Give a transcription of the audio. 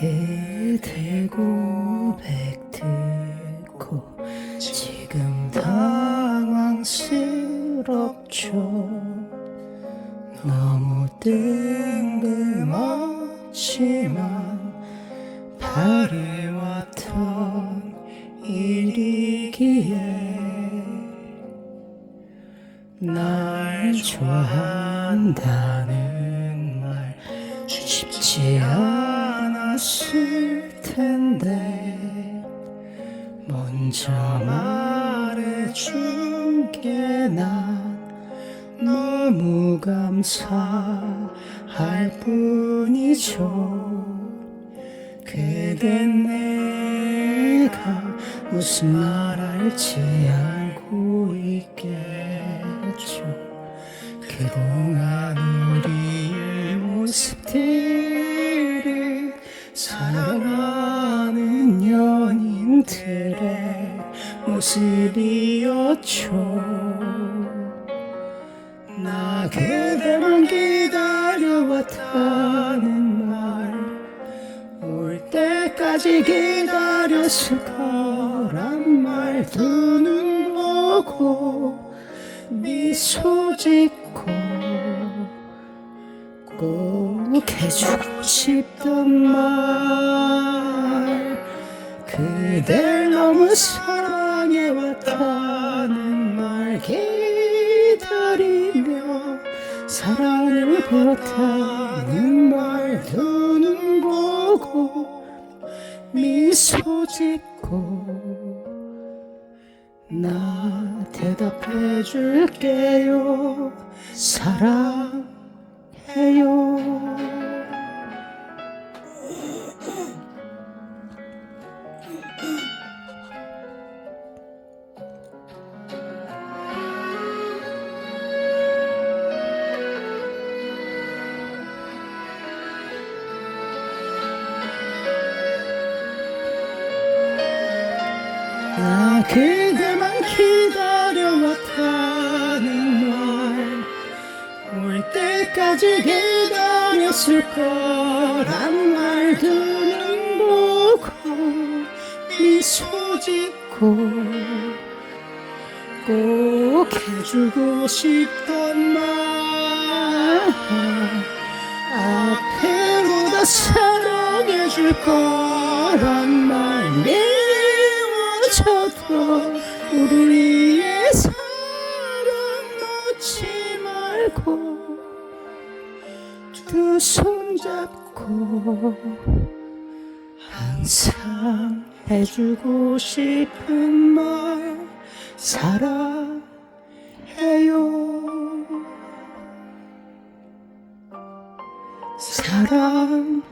그대 고백 듣고 지금 당황스럽죠. 너무 뜬금없지만 바래왔던 일이기에 날 좋아한다는 말 쉽지 않았을 텐데 먼저 말해준 게 난 너무 감사할 뿐이죠 그댄 내가 무슨 말 할지 알고 있겠죠. 그동안 우리의 모습들을 사랑하는 연인들의 모습이었죠. 나 그대만 기다려왔다 때까지 기다렸을 거란 말 두 눈 보고 미소 짓고 꼭 해주고 싶던 말. 그댈 너무 사랑해왔다는 말 기다리며 사랑을 배웠다는 말두 눈 보고 미소 짓고 나 대답해 줄게요. 사랑 나 그대만 기다려왔다는 말. 올 때까지 기다렸을 거란 말 두 눈 보고 미소 짓고 꼭 해주고 싶던 말. 앞으로도 사랑해줄 거란 말. 미워져도 우리의 사랑 놓지 말고 두 손 잡고 항상 해주고 싶은 말 사랑해요. 사랑해요